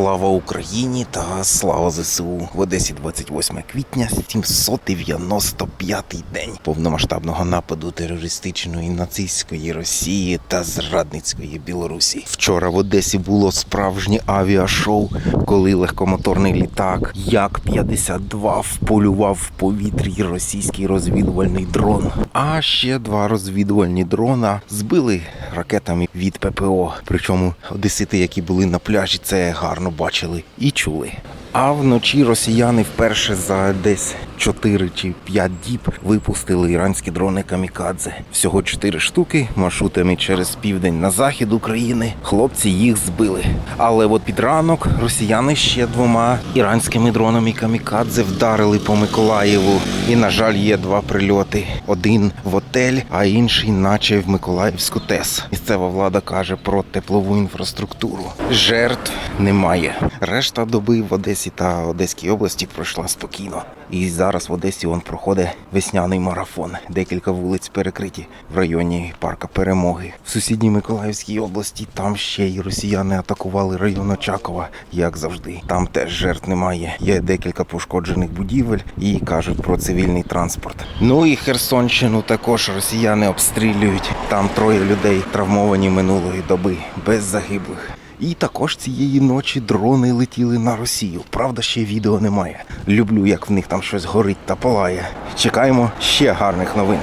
Слава Україні та слава ЗСУ в Одесі 28 квітня, 795-й день повномасштабного нападу терористичної нацистської Росії та зрадницької Білорусі. Вчора в Одесі було справжнє авіашоу, коли легкомоторний літак Як-52 вполював в повітрі російський розвідувальний дрон. А ще два розвідувальні дрона збили ракетами від ППО. Причому одесити, які були на пляжі, це гарно бачили і чули. А вночі росіяни вперше за десь 4 чи 5 діб випустили іранські дрони камікадзе. Всього 4 штуки маршрутами через південь на захід України. Хлопці їх збили. Але от під ранок росіяни ще двома іранськими дронами камікадзе вдарили по Миколаєву. І, на жаль, є два прильоти: один в отель, а інший, наче в Миколаївську ТЕС. Місцева влада каже про теплову інфраструктуру. Жертв немає. Решта доби в Одесі та Одеській області пройшла спокійно. І зараз в Одесі он проходить весняний марафон. Декілька вулиць перекриті в районі парка Перемоги. В сусідній Миколаївській області там ще й росіяни атакували район Очакова, як завжди. Там теж жертв немає. Є декілька пошкоджених будівель і кажуть про цивільний транспорт. Ну і Херсонщину також росіяни обстрілюють. Там троє людей травмовані минулої доби без загиблих. І також цієї ночі дрони летіли на Росію. Правда, ще відео немає. Люблю, як в них там щось горить та палає. Чекаємо ще гарних новин.